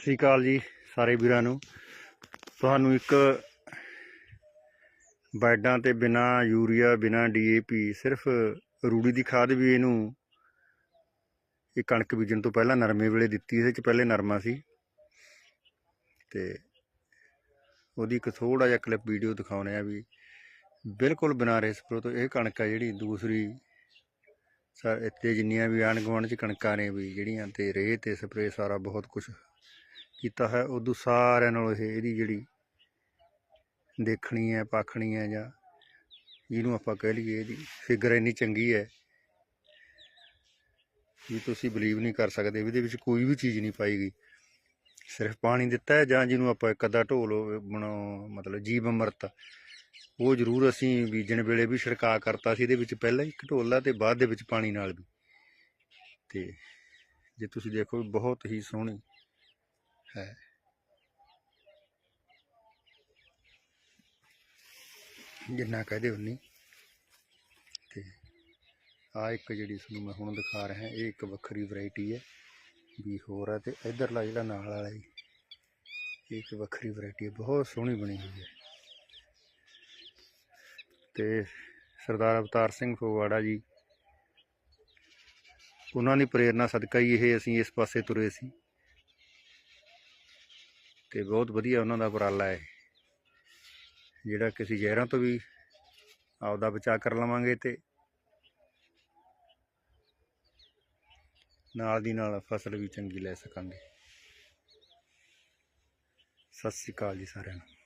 ਸਤਿ ਸ੍ਰੀ ਅਕਾਲ ਜੀ ਸਾਰੇ ਵੀਰਾਂ ਨੂੰ। ਤੁਹਾਨੂੰ ਇੱਕ ਬੈਡਾਂ ਤੇ ਬਿਨਾ ਯੂਰੀਆ, ਬਿਨਾ ਡੀਏਪੀ ਸਿਰਫ ਰੂੜੀ ਦੀ ਖਾਦ ਵੀ ਇਹਨੂੰ ਇਹ ਕਣਕ ਬੀਜਣ ਤੋਂ ਪਹਿਲਾਂ ਨਰਮੇ ਵੇਲੇ ਦਿੱਤੀ ਇਹਦੇ ਚ ਪਹਿਲੇ ਨਰਮਾ ਸੀ। ਤੇ ਉਹਦੀ ਇੱਕ ਥੋੜਾ ਜਿਹਾ ਕਲਿੱਪ ਵੀਡੀਓ ਦਿਖਾਉਣੇ ਆ ਵੀ ਬਿਲਕੁਲ ਬਿਨਾ ਰੇਸਪਰੋ ਤੋਂ ਇਹ ਕਣਕ ਆ ਜਿਹੜੀ ਦੂਸਰੀ ਸਾ ਇੱਥੇ ਜਿੰਨੀਆਂ ਵੀ ਆਂਢ ਗੁਆਂਢ ਚ ਕਣਕਾਂ ਨੇ ਵੀ ਜਿਹੜੀਆਂ ਤੇ ਰੇਹ ਤੇ ਸਪਰੇਅ ਸਾਰਾ ਬਹੁਤ ਕੁਝ ਕੀਤਾ ਹੈ ਉਦੋਂ ਸਾਰਿਆਂ ਨਾਲੋਂ ਇਹ, ਇਹਦੀ ਜਿਹੜੀ ਦੇਖਣੀ ਹੈ, ਪਾਖਣੀ ਹੈ ਜਾਂ ਜਿਹਨੂੰ ਆਪਾਂ ਕਹਿ ਲਈਏ, ਇਹਦੀ ਫਿਗਰ ਇੰਨੀ ਚੰਗੀ ਹੈ ਵੀ ਤੁਸੀਂ ਬਲੀਵ ਨਹੀਂ ਕਰ ਸਕਦੇ ਵੀ ਇਹਦੇ ਵਿੱਚ ਕੋਈ ਵੀ ਚੀਜ਼ ਨਹੀਂ ਪਾਈ ਗਈ। ਸਿਰਫ ਪਾਣੀ ਦਿੱਤਾ ਹੈ ਜਾਂ ਜਿਹਨੂੰ ਆਪਾਂ ਇੱਕ ਅੱਧਾ ਢੋਲ ਬਣਾਉ, ਮਤਲਬ ਜੀਵ ਅੰਮ੍ਰਿਤ। ਉਹ ਜ਼ਰੂਰ ਅਸੀਂ ਬੀਜਣ ਵੇਲੇ ਵੀ ਛਿੜਕਾ ਕਰਤਾ ਸੀ, ਇਹਦੇ ਵਿੱਚ ਪਹਿਲਾਂ ਇੱਕ ਢੋਲਾ ਤੇ ਬਾਅਦ ਦੇ ਵਿੱਚ ਪਾਣੀ ਨਾਲ ਵੀ। ਤੇ ਜੇ ਤੁਸੀਂ ਦੇਖੋ, ਬਹੁਤ ਹੀ ਸੋਹਣੀ ਹੈ। ਜਿੰਨਾ ਕਹਦੇ ਉਨੀ। ਤੇ ਆ ਇੱਕ ਜਿਹੜੀ ਤੁਹਾਨੂੰ ਮੈਂ ਹੁਣ ਦਿਖਾ ਰਿਹਾ, ਇਹ ਇੱਕ ਵੱਖਰੀ ਵੈਰਾਈਟੀ ਹੈ। ਵੀ ਹੋਰ ਹੈ ਤੇ ਇਧਰਲਾ ਜਿਹੜਾ ਨਾਲ ਵਾਲਾ ਜੀ, ਇਹ ਇੱਕ ਵੱਖਰੀ ਵੈਰਾਈਟੀ ਹੈ, ਬਹੁਤ ਸੋਹਣੀ ਬਣੀ ਹੋਈ ਹੈ। ਤੇ ਸਰਦਾਰ ਅਵਤਾਰ ਸਿੰਘ ਫਗਵਾੜਾ ਜੀ, ਉਹਨਾਂ ਦੀ ਪ੍ਰੇਰਣਾ ਸਦਕਾ ਹੀ ਇਹ ਅਸੀਂ ਇਸ ਪਾਸੇ ਤੁਰੇ ਸੀ। ਤੇ ਬਹੁਤ ਵਧੀਆ ਉਹਨਾਂ ਦਾ ਉਪਰਾਲਾ ਹੈ। ਜਿਹੜਾ ਕਿਸੇ ਜ਼ਹਿਰਾਂ ਤੋਂ ਵੀ ਆਪਦਾ ਬਚਾਅ ਕਰ ਲਵਾਂਗੇ ਤੇ ਨਾਲ ਦੀ ਨਾਲ ਫਸਲ ਵੀ ਚੰਗੀ ਲੈ ਸਕਾਂਗੇ। ਸਤਿ ਸ੍ਰੀ ਅਕਾਲ ਜੀ ਸਾਰਿਆਂ ਨੂੰ।